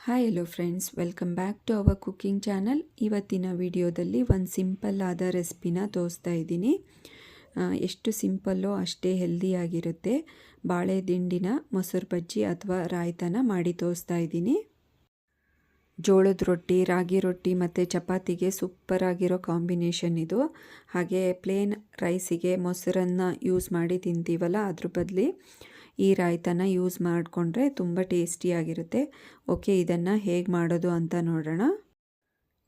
Hi hello friends welcome back to our cooking channel ಇವತ್ತಿನ ವಿಡಿಯೋದಲ್ಲಿ ಒಂದು ಸಿಂಪಲ್ ಆದ ರೆಸಿಪಿನ ತೋರಿಸ್ತಾ ಇದ್ದೀನಿ. ಎಷ್ಟು ಸಿಂಪಲ್ಲೋ ಅಷ್ಟೇ ಹೆಲ್ದಿಯಾಗಿರುತ್ತೆ ಬಾಳೆ ದಿಂಡಿನ ಮೊಸರು ಬಜ್ಜಿ ಅಥವಾ ರಾಯ್ತನ ಮಾಡಿ ತೋರಿಸ್ತಾ ಇದ್ದೀನಿ. ಜೋಳದ ರೊಟ್ಟಿ, ರಾಗಿ ರೊಟ್ಟಿ ಮತ್ತು ಚಪಾತಿಗೆ ಸೂಪರ್ ಆಗಿರೋ ಕಾಂಬಿನೇಷನ್ ಇದು. ಹಾಗೆ ಪ್ಲೇನ್ ರೈಸಿಗೆ ಮೊಸರನ್ನು ಯೂಸ್ ಮಾಡಿ ತಿಂತೀವಲ್ಲ, ಅದ್ರ ಬದಲಿ. ಈ ರಾಯ್ತನ ಯೂಸ್ ಮಾಡಿಕೊಂಡ್ರೆ ತುಂಬ ಟೇಸ್ಟಿಯಾಗಿರುತ್ತೆ. ಓಕೆ, ಇದನ್ನು ಹೇಗೆ ಮಾಡೋದು ಅಂತ ನೋಡೋಣ.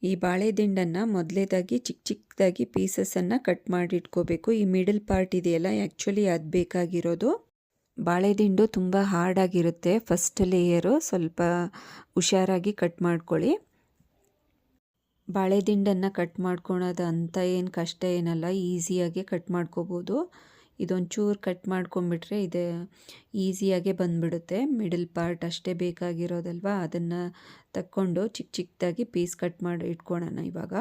ಈ ಬಾಳೆದಿಂಡನ್ನು ಮೊದಲೇದಾಗಿ ಚಿಕ್ಕ ಚಿಕ್ಕದಾಗಿ ಪೀಸಸನ್ನು ಕಟ್ ಮಾಡಿ ಇಟ್ಕೋಬೇಕು ಈ ಮಿಡಲ್ ಪಾರ್ಟ್ ಇದೆಯಲ್ಲ ಆ್ಯಕ್ಚುಲಿ ಅದು ಬೇಕಾಗಿರೋದು. ಬಾಳೆದಿಂಡು ತುಂಬ ಹಾರ್ಡಾಗಿರುತ್ತೆ, ಫಸ್ಟ್ ಲೇಯರು ಸ್ವಲ್ಪ ಹುಷಾರಾಗಿ ಕಟ್ ಮಾಡ್ಕೊಳ್ಳಿ. ಬಾಳೆದಿಂಡನ್ನು ಕಟ್ ಮಾಡ್ಕೊಳೋದು ಅಂತ ಏನು ಕಷ್ಟ ಏನಲ್ಲ, ಈಸಿಯಾಗಿ ಕಟ್ ಮಾಡ್ಕೋಬೋದು. ಇದೊಂಚೂರು ಕಟ್ ಮಾಡ್ಕೊಂಬಿಟ್ರೆ ಇದು ಈಸಿಯಾಗೆ ಬಂದುಬಿಡುತ್ತೆ. ಮಿಡಲ್ ಪಾರ್ಟ್ ಅಷ್ಟೇ ಬೇಕಾಗಿರೋದಲ್ವಾ? ಅದನ್ನು ತಕ್ಕೊಂಡು ಚಿಕ್ಕ ಚಿಕ್ಕದಾಗಿ ಪೀಸ್ ಕಟ್ ಮಾಡಿ ಇಟ್ಕೊಳ್ಳೋಣ ಇವಾಗ.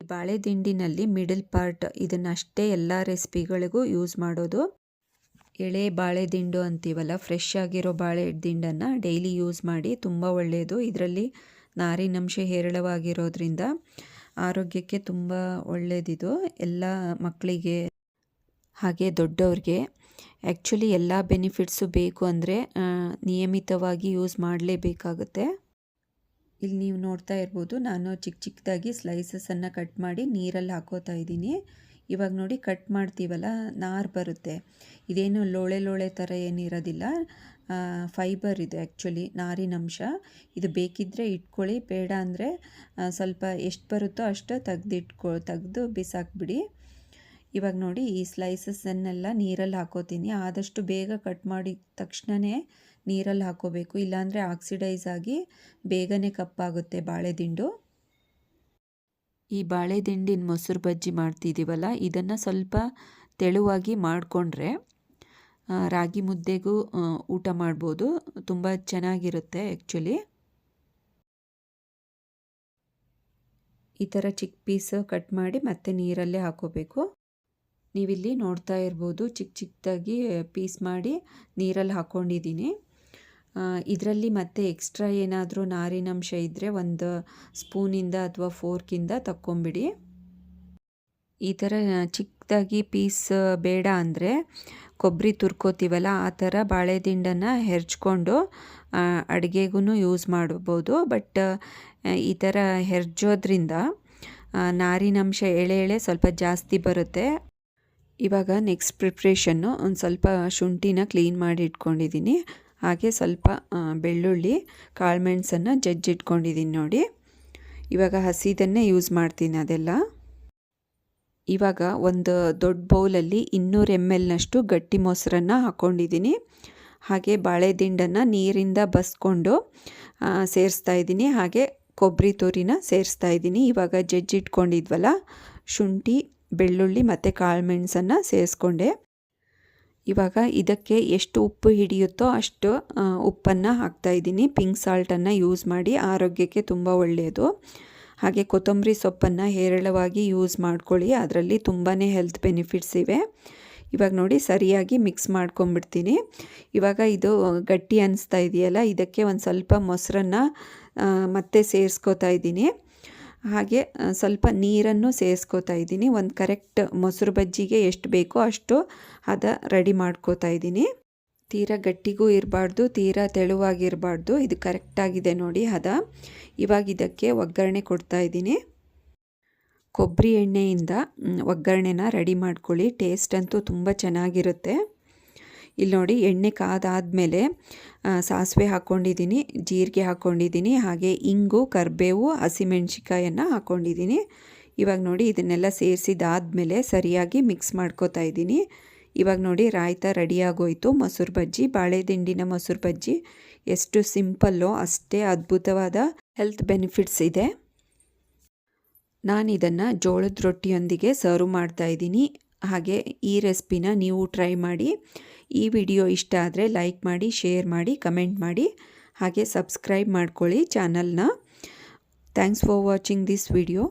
ಬಾಳೆ ದಿಂಡಿನಲ್ಲಿ ಮಿಡಲ್ ಪಾರ್ಟ್ ಇದನ್ನು ಅಷ್ಟೇ ಎಲ್ಲ ರೆಸಿಪಿಗಳಿಗೂ ಯೂಸ್ ಮಾಡೋದು. ಎಳೆ ಬಾಳೆ ದಿಂಡು ಅಂತೀವಲ್ಲ, ಫ್ರೆಶ್ ಆಗಿರೋ ಬಾಳೆ ದಿಂಡನ್ನು ಡೈಲಿ ಯೂಸ್ ಮಾಡಿ ತುಂಬ ಒಳ್ಳೆಯದು ಇದರಲ್ಲಿ ನಾರಿನಂಶ ಹೇರಳವಾಗಿರೋದ್ರಿಂದ ಆರೋಗ್ಯಕ್ಕೆ ತುಂಬ ಒಳ್ಳೆಯದಿದು ಎಲ್ಲ ಮಕ್ಕಳಿಗೆ ಹಾಗೆ ದೊಡ್ಡವ್ರಿಗೆ ಆ್ಯಕ್ಚುಲಿ ಎಲ್ಲ ಬೆನಿಫಿಟ್ಸು ಬೇಕು ಅಂದರೆ ನಿಯಮಿತವಾಗಿ ಯೂಸ್ ಮಾಡಲೇಬೇಕಾಗುತ್ತೆ. ಇಲ್ಲಿ ನೀವು ನೋಡ್ತಾ ಇರ್ಬೋದು, ನಾನು ಚಿಕ್ಕ ಚಿಕ್ಕದಾಗಿ ಸ್ಲೈಸಸನ್ನು ಕಟ್ ಮಾಡಿ ನೀರಲ್ಲಿ ಹಾಕೋತಾ ಇದ್ದೀನಿ. ಇವಾಗ ನೋಡಿ ಕಟ್ ಮಾಡ್ತೀವಲ್ಲ, ನಾರು ಬರುತ್ತೆ. ಇದೇನು ಲೋಳೆ ಲೋಳೆ ಥರ ಏನಿರೋದಿಲ್ಲ. ಫೈಬರ್ ಇದೆ ಆ್ಯಕ್ಚುಲಿ ನಾರಿನಂಶ ಇದು ಬೇಕಿದ್ದರೆ ಇಟ್ಕೊಳ್ಳಿ, ಬೇಡ ಅಂದರೆ ಸ್ವಲ್ಪ ಎಷ್ಟು ಬರುತ್ತೋ ಅಷ್ಟು ತೆಗ್ದಿಟ್ಕೊ, ತೆಗೆದು ಬಿಸಾಕ್ಬಿಡಿ. ಇವಾಗ ನೋಡಿ ಈ ಸ್ಲೈಸಸ್ಸನ್ನೆಲ್ಲ ನೀರಲ್ಲಿ ಹಾಕೋತೀನಿ. ಆದಷ್ಟು ಬೇಗ ಕಟ್ ಮಾಡಿದ ತಕ್ಷಣವೇ ನೀರಲ್ಲಿ ಹಾಕೋಬೇಕು. ಇಲ್ಲಾಂದರೆ ಆಕ್ಸಿಡೈಸ್ ಆಗಿ ಬೇಗನೆ ಕಪ್ಪಾಗುತ್ತೆ ಬಾಳೆದಿಂಡು. ಈ ಬಾಳೆದಿಂಡಿನ ಮೊಸರು ಬಜ್ಜಿ ಮಾಡ್ತಿದ್ದೀವಲ್ಲ ಇದನ್ನು ಸ್ವಲ್ಪ ತೆಳುವಾಗಿ ಮಾಡಿಕೊಂಡ್ರೆ ರಾಗಿ ಮುದ್ದೆಗೂ ಊಟ ಮಾಡ್ಬೋದು. ತುಂಬ ಚೆನ್ನಾಗಿರುತ್ತೆ ಆ್ಯಕ್ಚುಲಿ ಈ ಥರ ಚಿಕ್ಕ ಪೀಸ್ ಕಟ್ ಮಾಡಿ ಮತ್ತೆ ನೀರಲ್ಲೇ ಹಾಕೋಬೇಕು. ನೀವಿಲ್ಲಿ ನೋಡ್ತಾ ಇರ್ಬೋದು ಚಿಕ್ಕ ಚಿಕ್ಕದಾಗಿ ಪೀಸ್ ಮಾಡಿ ನೀರಲ್ಲಿ ಹಾಕ್ಕೊಂಡಿದ್ದೀನಿ ಇದರಲ್ಲಿ ಮತ್ತೆ ಎಕ್ಸ್ಟ್ರಾ ಏನಾದರೂ ನಾರಿನಂಶ ಇದ್ದರೆ ಒಂದು ಸ್ಪೂನಿಂದ ಅಥವಾ ಫೋರ್ಕಿಂದ ತಕ್ಕೊಂಬಿಡಿ. ಈ ಥರ ಚಿಕ್ಕದಾಗಿ ಪೀಸ್ ಬೇಡ ಅಂದರೆ ಕೊಬ್ಬರಿ ತುರ್ಕೋತೀವಲ್ಲ, ಆ ಥರ ಬಾಳೆ ದಿಂಡನ್ನು ಹೆರ್ಚ್ಕೊಂಡು ಅಡುಗೆಗೂ ಯೂಸ್ ಮಾಡ್ಬೋದು. ಬಟ್ ಈ ಥರ ಹೆರ್ಜೋದ್ರಿಂದ ನಾರಿನಂಶ ಎಳೆ ಎಳೆ ಸ್ವಲ್ಪ ಜಾಸ್ತಿ ಬರುತ್ತೆ. ಇವಾಗ ನೆಕ್ಸ್ಟ್ ಪ್ರಿಪ್ರೇಷನ್ನು ಒಂದು ಸ್ವಲ್ಪ ಶುಂಠಿನ ಕ್ಲೀನ್ ಮಾಡಿ ಇಟ್ಕೊಂಡಿದ್ದೀನಿ ಹಾಗೆ ಸ್ವಲ್ಪ ಬೆಳ್ಳುಳ್ಳಿ ಕಾಳುಮೆಣಸನ್ನು ಜಜ್ಜಿಟ್ಕೊಂಡಿದ್ದೀನಿ ನೋಡಿ. ಇವಾಗ ಹಸಿದನ್ನೇ ಯೂಸ್ ಮಾಡ್ತೀನಿ ಅದೆಲ್ಲ. ಇವಾಗ ಒಂದು ದೊಡ್ಡ ಬೌಲಲ್ಲಿ ಇನ್ನೂರು ಎಂ ಎಲ್ನಷ್ಟು ಗಟ್ಟಿ ಮೊಸರನ್ನು ಹಾಕ್ಕೊಂಡಿದ್ದೀನಿ ಹಾಗೆ ಬಾಳೆ ದಿಂಡನ್ನು ನೀರಿಂದ ಬಸ್ಕೊಂಡು ಸೇರಿಸ್ತಾ ಇದ್ದೀನಿ ಹಾಗೆ ಕೊಬ್ಬರಿ ತುರಿನ ಸೇರಿಸ್ತಾ ಇದ್ದೀನಿ ಇವಾಗ ಜಜ್ಜಿಟ್ಕೊಂಡಿದ್ವಲ್ಲ ಶುಂಠಿ ಬೆಳ್ಳುಳ್ಳಿ ಮತ್ತು ಕಾಳುಮೆಣಸನ್ನು ಸೇರಿಸ್ಕೊಂಡೆ. ಇವಾಗ ಇದಕ್ಕೆ ಎಷ್ಟು ಉಪ್ಪು ಹಿಡಿಯುತ್ತೋ ಅಷ್ಟು ಉಪ್ಪನ್ನು ಹಾಕ್ತಾಯಿದ್ದೀನಿ ಪಿಂಕ್ ಸಾಲ್ಟನ್ನು ಯೂಸ್ ಮಾಡಿ ಆರೋಗ್ಯಕ್ಕೆ ತುಂಬ ಒಳ್ಳೆಯದು ಹಾಗೆ ಕೊತ್ತಂಬರಿ ಸೊಪ್ಪನ್ನು ಹೇರಳವಾಗಿ ಯೂಸ್ ಮಾಡ್ಕೊಳ್ಳಿ. ಅದರಲ್ಲಿ ತುಂಬಾ ಹೆಲ್ತ್ ಬೆನಿಫಿಟ್ಸ್ ಇವೆ. ಇವಾಗ ನೋಡಿ ಸರಿಯಾಗಿ ಮಿಕ್ಸ್ ಮಾಡ್ಕೊಂಬಿಡ್ತೀನಿ ಇವಾಗ ಇದು ಗಟ್ಟಿ ಅನಿಸ್ತಾ ಇದೆಯಲ್ಲ, ಇದಕ್ಕೆ ಒಂದು ಸ್ವಲ್ಪ ಮೊಸರನ್ನು ಮತ್ತೆ ಸೇರಿಸ್ಕೋತಾ ಇದ್ದೀನಿ. ಹಾಗೆ ಸ್ವಲ್ಪ ನೀರನ್ನು ಸೇರಿಸ್ಕೋತಾ ಇದ್ದೀನಿ. ಒಂದು ಕರೆಕ್ಟ್ ಮೊಸರು ಬಜ್ಜಿಗೆ ಎಷ್ಟು ಬೇಕೋ ಅಷ್ಟು ಅದ ರೆಡಿ ಮಾಡ್ಕೋತಾ ಇದ್ದೀನಿ. ತೀರಾ ಗಟ್ಟಿಗೂ ಇರಬಾರ್ದು, ತೀರಾ ತೆಳುವಾಗಿರಬಾರ್ದು. ಇದು ಕರೆಕ್ಟಾಗಿದೆ ನೋಡಿ ಹದ. ಇವಾಗ ಇದಕ್ಕೆ ಒಗ್ಗರಣೆ ಕೊಡ್ತಾ ಇದ್ದೀನಿ. ಕೊಬ್ಬರಿ ಎಣ್ಣೆಯಿಂದ ಒಗ್ಗರಣೆನ ರೆಡಿ ಮಾಡ್ಕೊಳ್ಳಿ. ಟೇಸ್ಟ್ ಅಂತೂ ತುಂಬ ಚೆನ್ನಾಗಿರುತ್ತೆ. ಇಲ್ಲಿ ನೋಡಿ ಎಣ್ಣೆ ಕಾದಾದಮೇಲೆ ಸಾಸಿವೆ ಹಾಕ್ಕೊಂಡಿದ್ದೀನಿ ಜೀರಿಗೆ ಹಾಕ್ಕೊಂಡಿದ್ದೀನಿ ಹಾಗೆ ಇಂಗು, ಕರಿಬೇವು ಹಸಿಮೆಣ್ಸಿಕಾಯನ್ನು ಹಾಕ್ಕೊಂಡಿದ್ದೀನಿ ಇವಾಗ ನೋಡಿ ಇದನ್ನೆಲ್ಲ ಸೇರಿಸಿದಾದಮೇಲೆ ಸರಿಯಾಗಿ ಮಿಕ್ಸ್ ಮಾಡ್ಕೋತಾ ಇದ್ದೀನಿ. ಇವಾಗ ನೋಡಿ ರಾಯ್ತ ರೆಡಿಯಾಗೋಯಿತು ಮೊಸರು ಬಜ್ಜಿ ಬಾಳೆ ದಿಂಡಿನ ಮೊಸರು ಬಜ್ಜಿ, ಎಷ್ಟು ಸಿಂಪಲ್ಲೋ, ಅಷ್ಟೇ ಅದ್ಭುತವಾದ ಹೆಲ್ತ್ ಬೆನಿಫಿಟ್ಸ್ ಇದೆ. ನಾನು ಇದನ್ನು ಜೋಳದ ರೊಟ್ಟಿಯೊಂದಿಗೆ ಸರ್ವ್ ಮಾಡ್ತಾ ಇದ್ದೀನಿ. ಹಾಗೆ ಈ ರೆಸಿಪಿನ ನೀವು ಟ್ರೈ ಮಾಡಿ. ಈ ವಿಡಿಯೋ ಇಷ್ಟ ಆದರೆ ಲೈಕ್ ಮಾಡಿ, ಶೇರ್ ಮಾಡಿ, ಕಮೆಂಟ್ ಮಾಡಿ. ಹಾಗೆ ಸಬ್ಸ್ಕ್ರೈಬ್ ಮಾಡ್ಕೊಳ್ಳಿ ಚಾನಲ್ನ. Thanks for watching this video.